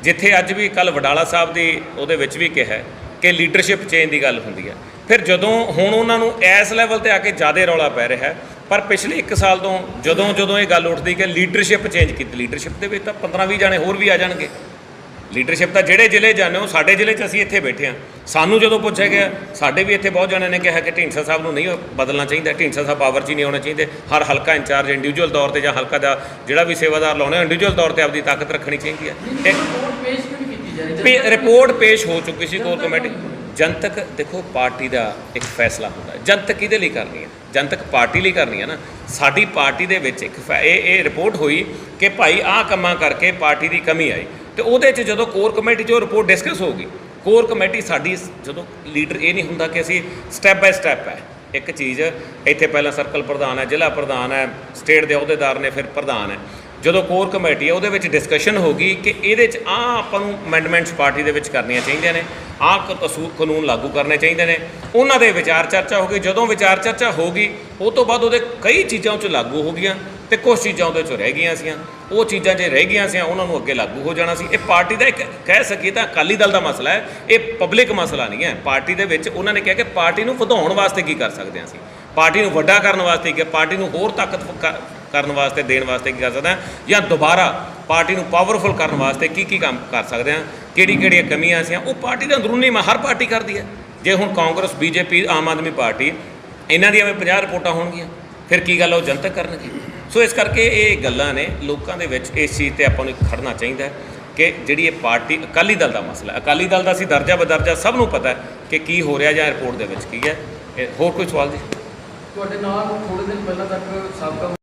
ਜਿੱਥੇ ਅੱਜ ਵੀ ਕੱਲ ਵਡਾਲਾ ਸਾਹਿਬ ਦੀ ਉਹਦੇ ਵਿੱਚ ਵੀ ਕਿਹਾ ਕਿ ਲੀਡਰਸ਼ਿਪ ਚੇਂਜ ਦੀ ਗੱਲ ਹੁੰਦੀ ਹੈ। ਫਿਰ ਜਦੋਂ ਹੁਣ ਉਹਨਾਂ ਨੂੰ ਇਸ ਲੈਵਲ ਤੇ ਆ ਕੇ ਜ਼ਿਆਦਾ ਰੌਲਾ ਪੈ ਰਿਹਾ ਹੈ, ਪਰ ਪਿਛਲੇ 1 ਸਾਲ ਤੋਂ ਜਦੋਂ ਜਦੋਂ ਇਹ ਗੱਲ ਉੱਠਦੀ ਕਿ ਲੀਡਰਸ਼ਿਪ ਚੇਂਜ ਕੀਤੀ ਲੀਡਰਸ਼ਿਪ ਦੇ ਵਿੱਚ ਤਾਂ 15 20 ਜਾਣੇ ਹੋਰ ਵੀ ਆ ਜਾਣਗੇ। ਲੀਡਰਸ਼ਿਪ ਤਾਂ ਜਿਹੜੇ ਜ਼ਿਲ੍ਹੇ ਜਾਂਦੇ ਹੋ ਸਾਡੇ ਜ਼ਿਲ੍ਹੇ 'ਚ ਅਸੀਂ ਇੱਥੇ ਬੈਠੇ ਹਾਂ। ਸਾਨੂੰ ਜਦੋਂ ਪੁੱਛਿਆ ਗਿਆ ਸਾਡੇ ਵੀ ਇੱਥੇ ਬਹੁਤ ਜਣਿਆਂ ਨੇ ਕਿਹਾ ਕਿ ਢੀਂਡਸਾ ਸਾਹਿਬ ਨੂੰ ਨਹੀਂ ਬਦਲਣਾ ਚਾਹੀਦਾ ਢੀਂਡਸਾ ਸਾਹਿਬ ਪਾਵਰ 'ਚ ਨਹੀਂ ਹੋਣਾ ਚਾਹੀਦੇ। ਹਰ ਹਲਕਾ ਇੰਚਾਰਜ ਇੰਡੀਵਿਜੂਅਲ ਤੌਰ ਤੇ ਜਾਂ ਹਲਕਾ ਦਾ ਜਿਹੜਾ ਵੀ ਸੇਵਾਦਾਰ ਲਾਉਣੇ ਇੰਡੀਵਿਜੂਅਲ ਤੌਰ ਤੇ ਆਪਦੀ ਤਾਕਤ ਰੱਖਣੀ ਚਾਹੀਦੀ ਹੈ। ਰਿਪੋਰਟ ਪੇਸ਼ ਹੋ ਚੁੱਕੀ ਸੀ ਕੋਰ ਕਮੇਟੀ। ਜਨਤਕ ਦੇਖੋ ਪਾਰਟੀ ਦਾ ਇੱਕ ਫੈਸਲਾ ਹੁੰਦਾ ਜਨਤਕ ਕਿਹਦੇ ਲਈ ਕਰਨੀ ਹੈ? ਜਨਤਕ ਪਾਰਟੀ ਲਈ ਕਰਨੀ ਹੈ ਨਾ। ਸਾਡੀ ਪਾਰਟੀ ਦੇ ਵਿੱਚ ਇੱਕ ਇਹ ਇਹ ਰਿਪੋਰਟ ਹੋਈ ਕਿ ਭਾਈ ਆਹ ਕੰਮਾਂ ਕਰਕੇ ਪਾਰਟੀ ਦੀ ਕਮੀ ਆਈ। ਤੇ ਉਹਦੇ 'ਚ ਜਦੋਂ ਕੋਰ ਕਮੇਟੀ 'ਚ ਉਹ ਰਿਪੋਰਟ ਡਿਸਕਸ ਹੋਊਗੀ। ਕੋਰ ਕਮੇਟੀ ਸਾਡੀ ਜਦੋਂ ਲੀਡਰ ਇਹ ਨਹੀਂ ਹੁੰਦਾ ਕਿ ਅਸੀਂ ਸਟੈਪ ਬਾਏ ਸਟੈਪ ਹੈ। ਇੱਕ ਚੀਜ਼ ਇੱਥੇ ਪਹਿਲਾਂ ਸਰਕਲ ਪ੍ਰਧਾਨ ਹੈ, ਜ਼ਿਲ੍ਹਾ ਪ੍ਰਧਾਨ ਹੈ ਸਟੇਟ ਦੇ ਅਹੁਦੇਦਾਰ ਨੇ, ਫਿਰ ਪ੍ਰਧਾਨ ਹੈ। ਜਦੋਂ ਕੋਰ ਕਮੇਟੀ ਹੈ, ਉਹਦੇ ਵਿੱਚ ਡਿਸਕਸ਼ਨ ਹੋਗੀ ਕਿ ਇਹਦੇ 'ਚ ਆ ਆਪਾਂ ਨੂੰ ਅਮੈਂਡਮੈਂਟਸ ਪਾਰਟੀ ਦੇ ਵਿੱਚ ਕਰਨੀਆਂ ਚਾਹੀਦੀਆਂ ਨੇ। ਆਹ ਕਸੂਰ ਕਾਨੂੰਨ ਲਾਗੂ ਕਰਨੇ ਚਾਹੀਦੇ ਨੇ। ਉਹਨਾਂ ਦੇ ਵਿਚਾਰ ਚਰਚਾ ਹੋਗੀ ਜਦੋਂ ਵਿਚਾਰ ਚਰਚਾ ਹੋਗੀ ਉਹ ਤੋਂ ਬਾਅਦ ਉਹਦੇ ਕਈ ਚੀਜ਼ਾਂ ਉਹ 'ਚ ਲਾਗੂ ਹੋ ਗਈਆਂ ਤੇ ਕੁਝ ਚੀਜ਼ਾਂ ਉਹਦੇ 'ਚ ਰਹਿ ਗਈਆਂ ਸੀਆਂ। ਉਹ ਚੀਜ਼ਾਂ ਜੇ ਰਹਿ ਗਈਆਂ ਸੀ, ਉਹਨਾਂ ਨੂੰ ਅੱਗੇ ਲਾਗੂ ਹੋ ਜਾਣਾ ਸੀ। ਇਹ ਪਾਰਟੀ ਦਾ ਇੱਕ, ਕਹਿ ਸਕੀਏ ਤਾਂ ਅਕਾਲੀ ਦਲ ਦਾ ਮਸਲਾ ਹੈ। ਇਹ ਪਬਲਿਕ ਮਸਲਾ ਨਹੀਂ ਹੈ। ਪਾਰਟੀ ਦੇ ਵਿੱਚ ਉਹਨਾਂ ਨੇ ਕਿਹਾ ਕਿ ਪਾਰਟੀ ਨੂੰ ਵਧਾਉਣ ਵਾਸਤੇ ਕੀ ਕਰ ਸਕਦੇ ਹਾਂ ਅਸੀਂ। ਪਾਰਟੀ ਨੂੰ ਵੱਡਾ ਕਰਨ ਵਾਸਤੇ ਕਿ ਪਾਰਟੀ ਨੂੰ ਹੋਰ ਤਾਕਤ ਕਰਨ ਵਾਸਤੇ, ਦੇਣ ਵਾਸਤੇ ਕੀ ਕਰ ਸਕਦੇ ਹਾਂ? ਜਾਂ ਦੁਬਾਰਾ ਪਾਰਟੀ ਨੂੰ ਪਾਵਰਫੁਲ ਕਰਨ ਵਾਸਤੇ ਕੀ ਕੀ ਕੰਮ ਕਰ ਸਕਦੇ ਹਾਂ? ਕਿਹੜੀ ਕਿਹੜੀਆਂ ਕਮੀਆਂ ਸੀ? ਉਹ ਪਾਰਟੀ ਦੇ ਅੰਦਰੂਨੀ ਮੈਂ ਹਰ ਪਾਰਟੀ ਕਰਦੀ ਹੈ। ਜੇ ਹੁਣ ਕਾਂਗਰਸ, ਬੀਜੇਪੀ, ਆਮ ਆਦਮੀ ਪਾਰਟੀ, ਇਹਨਾਂ ਦੀਆਂ ਵੀ 50 ਰਿਪੋਰਟਾਂ ਹੋਣਗੀਆਂ। ਫਿਰ ਕੀ ਗੱਲ ਉਹ ਜਨਤਕ ਕਰਨਗੇ। ਸੋ ਇਸ ਕਰਕੇ ਇਹ ਗੱਲਾਂ ਨੇ ਲੋਕਾਂ ਦੇ ਵਿੱਚ ਇਸ ਚੀਜ਼ ਤੇ ਆਪਾਂ ਨੂੰ ਇੱਕ ਖੜਨਾ ਚਾਹੀਦਾ ਕਿ ਜਿਹੜੀ ਇਹ ਪਾਰਟੀ ਅਕਾਲੀ ਦਲ ਦਾ ਮਸਲਾ ਅਕਾਲੀ ਦਲ ਦਾ ਅਸੀਂ ਦਰਜਾ ਬਦਰਜਾ ਸਭ ਨੂੰ ਪਤਾ ਹੈ ਕਿ ਕੀ ਹੋ ਰਿਹਾ ਜਾਂ ਰਿਪੋਰਟ ਦੇ ਵਿੱਚ ਕੀ ਹੈ। ਇਹ ਹੋਰ ਕੋਈ ਸਵਾਲ ਜੀ? ਤੁਹਾਡੇ ਨਾਲ ਥੋੜੇ ਦਿਨ ਪਹਿਲਾਂ ਤੱਕ ਸਾਬਕਾ